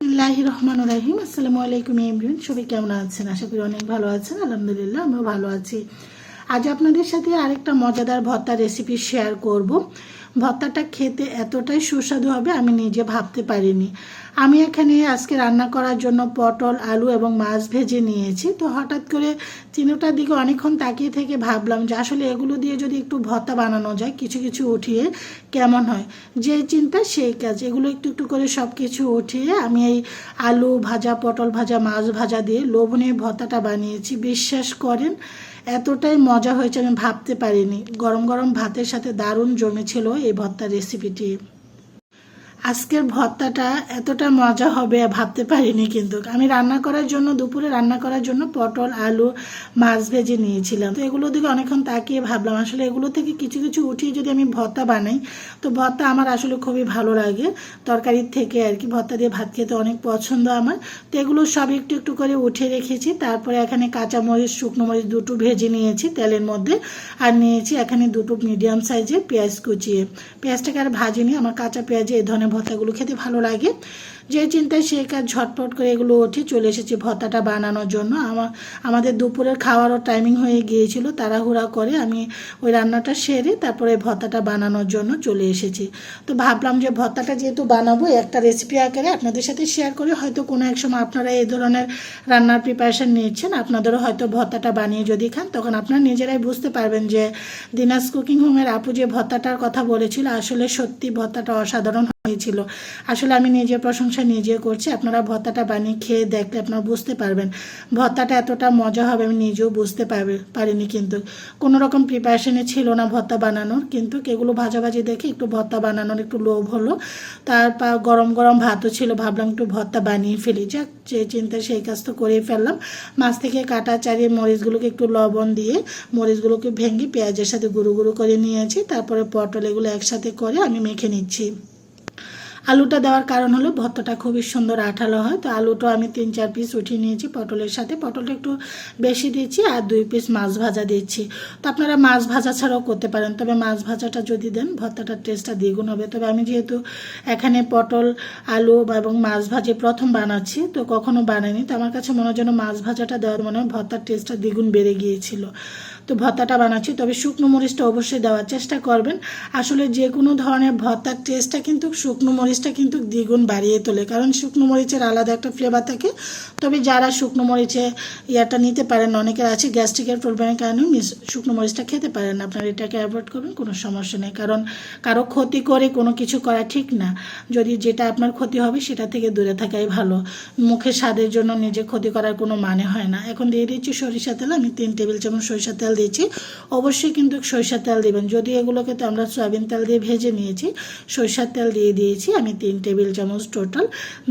বিসমিল্লাহি রহমান রাহিম। আসসালামু আলাইকুম এমরিন সবাই কেমন আছেন? আশা করি অনেক ভালো আছেন। আলহামদুলিল্লাহ, আমিও ভালো আছি। আজ আপনাদের সাথে আরেকটা মজাদার ভর্তা রেসিপি শেয়ার করব। ভর্তাটা খেতে এতটাই সুস্বাদু হবে আমি নিজে ভাবতে পারিনি। আমি এখানে আজকে রান্না করার জন্য পটল, আলু এবং মাছ ভেজে নিয়েছি। তো হঠাৎ করে তিনোটার দিকে অনেকক্ষণ তাকিয়ে থেকে ভাবলাম যে আসলে এগুলো দিয়ে যদি একটু ভর্তা বানানো যায়, কিছু কিছু উঠিয়ে কেমন হয়? যে চিন্তা সেই কাজ। এগুলো একটু একটু করে সব কিছু উঠিয়ে আমি এই আলু ভাজা, পটল ভাজা, মাছ ভাজা দিয়ে লবণের ভর্তাটা বানিয়েছি। বিশ্বাস করেন এতটাই মজা হয়েছে আমি ভাবতে পারিনি। গরম গরম ভাতের সাথে দারুণ জমেছিল এই ভর্তার রেসিপিটি আজকের ভর্তাটা এতটা মজা হবে ভাবতে পারিনি কিন্তু। আমি রান্না করার জন্য, দুপুরে রান্না করার জন্য পটল, আলু, মাছ ভেজে নিয়েছিলাম। তো এগুলো দিকে অনেকক্ষণ তাকিয়ে ভাবলাম, আসলে এগুলো থেকে কিছু কিছু উঠিয়ে যদি আমি ভর্তা বানাই, তো ভর্তা আমার আসলে খুবই ভালো লাগে। তরকারির থেকে আর কি, ভর্তা দিয়ে ভাত খেতে অনেক পছন্দ আমার। তো এগুলো সব একটু একটু করে উঠে রেখেছি, তারপরে এখানে কাঁচামরিচ, শুকনো মরিচ দুটো ভেজে নিয়েছি তেলের মধ্যে। আর নিয়েছি এখানে দুটো মিডিয়াম সাইজের পেঁয়াজ কুচিয়ে। পেঁয়াজটাকে আর ভাজিনি, আমার কাঁচা পেঁয়াজে এই ধরনের ভর্তাগুলো খেতে ভালো লাগে। যে চিন্তায় সে কাজ ঝটপট করে এগুলো উঠে চলে এসেছি ভর্তাটা বানানোর জন্য। আমার, আমাদের দুপুরের খাওয়ারও টাইমিং হয়ে গিয়েছিল, তাড়াহুড়া করে আমি ওই রান্নাটা সেরে তারপরে ভর্তাটা বানানোর জন্য চলে এসেছি। তো ভাবলাম যে ভর্তাটা যেহেতু বানাবো, একটা রেসিপি আকারে আপনাদের সাথে শেয়ার করে হয়তো কোনো এক সময় আপনারা এই ধরনের রান্নার প্রিপারেশান নিচ্ছেন, আপনাদেরও হয়তো ভর্তাটা বানিয়ে যদি খান, তখন আপনারা নিজেরাই বুঝতে পারবেন যে দিনাজ কুকিং হোমের আপু যে ভর্তাটার কথা বলেছিল, আসলে সত্যি ভর্তাটা অসাধারণ হয়েছিল। আসলে আমি নিজের প্রশংসা নিজে করছি, আপনারা ভর্তাটা বানিয়ে খেয়ে দেখলে আপনারা বুঝতে পারবেন। ভর্তাটা এতটা মজা হবে, আমি নিজেও বুঝতে পারবে, পারিনি কিন্তু। কোনো রকম প্রিপারেশনে ছিল না ভর্তা বানানোর, কিন্তু এগুলো ভাজাভাজি দেখে একটু ভর্তা বানানোর একটু লোভ হলো। তারপর গরম গরম ভাতও ছিল, ভাবলাম একটু ভর্তা বানিয়ে ফেলি। যাক, যে চিন্তা সেই কাজ তো করেই ফেললাম। মাছ থেকে কাটা চারিয়ে মরিচগুলোকে একটু লবণ দিয়ে, মরিচগুলোকে ভেঙে পেঁয়াজের সাথে গুঁড়ো গুঁড়ো করে নিয়েছি। তারপরে পটল এগুলো একসাথে করে আমি মেখে নিচ্ছি। আলুটা দেওয়ার কারণ হলো ভর্তাটা খুবই সুন্দর আঠালো হয়। তো আলুটা আমি তিন চার পিস উঠিয়ে নিয়েছি পটলের সাথে। পটলটা একটু বেশি দিয়েছি আর দুই পিস মাছ ভাজা দিচ্ছি তো আপনারা মাছ ভাজা ছাড়াও করতে পারেন। তবে মাছ ভাজাটা যদি দেন ভর্তাটার টেস্টটা দ্বিগুণ হবে। তবে আমি যেহেতু এখানে পটল, আলু এবং মাছ ভাজি প্রথম বানাচ্ছি, তো কখনো বানাইনি। তো আমার কাছে মনে হয় যেন মাছ ভাজাটা দেওয়ার মনে হয় ভর্তার টেস্টটা দ্বিগুণ বেড়ে গিয়েছিল। তো ভর্তাটা বানাচ্ছি। তবে শুকনো মরিচটা অবশ্যই দেওয়ার চেষ্টা করবেন। আসলে যে কোনো ধরনের ভর্তার টেস্টটা কিন্তু শুকনো মরিচটা কিন্তু দ্বিগুণ বাড়িয়ে তোলে। কারণ শুকনো মরিচের আলাদা একটা ফ্লেভার থাকে। তবে যারা শুকনো মরিচে ইয়াটা নিতে পারেন, অনেকের আছে গ্যাস্ট্রিকের প্রবলেমের কারণে শুকনো মরিচটা খেতে পারেন। আপনারা এটাকে অ্যাভয়েড করবেন, কোনো সমস্যা নেই। কারণ কারও ক্ষতি করে কোনো কিছু করা ঠিক না। যদি যেটা আপনার ক্ষতি হবে, সেটা থেকে দূরে থাকাই ভালো। মুখে স্বাদের জন্য নিজে ক্ষতি করার কোনো মানে হয় না। এখন দিয়ে দিচ্ছি সরিষা তেল। আমি তিন টেবিল চামচ সরিষা তেল দিয়েছি। অবশ্যই কিন্তু সরিষার তেল দেবেন। যদি এগুলোকে তো আমরা সয়াবিন তেল দিয়ে ভেজে নিয়েছি, সরিষার তেল দিয়ে দিয়েছি। আমি তিন টেবিল চামচ টোটাল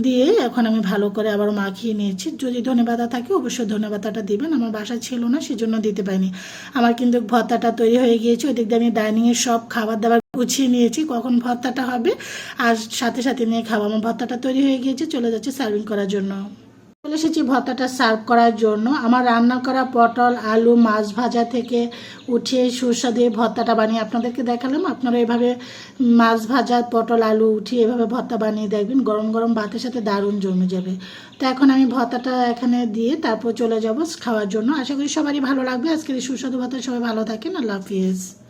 দিয়ে এখন আমি ভালো করে আবার মাখিয়ে নিয়েছি। যদি ধনেপাতা থাকে, অবশ্যই ধনেপাতাটা দিবেন। আমার বাসা ছিল না, সেজন্য দিতে পারিনি। আমার কিন্তু ভর্তাটা তৈরি হয়ে গিয়েছে। ওই দিক দিয়ে আমি ডাইনিংয়ের সব খাবার দাবার গুছিয়ে নিয়েছি। কখন ভর্তাটা হবে, আর সাথে সাথে নিয়ে খাব আমার ভর্তাটা তৈরি হয়ে গিয়েছে, চলে যাচ্ছে সার্ভিং করার জন্য। এসেছি ভর্তাটা সার্ভ করার জন্য। আমার রান্না করা পটল, আলু, মাছ ভাজা থেকে উঠিয়ে সুস্বাদু এই ভর্তাটা বানিয়ে আপনাদেরকে দেখালাম। আপনারা এভাবে মাছ ভাজা, পটল, আলু উঠিয়ে এভাবে ভর্তা বানিয়ে দেখবেন, গরম গরম ভাতের সাথে দারুণ জমে যাবে। তো এখন আমি ভর্তাটা এখানে দিয়ে তারপর চলে যাব খাওয়ার জন্য। আশা করি সবারই ভালো লাগবে। আজকের এই সুস্বাদু ভাতা সবাই ভালো থাকেন। আল্লাহ হাফিজ।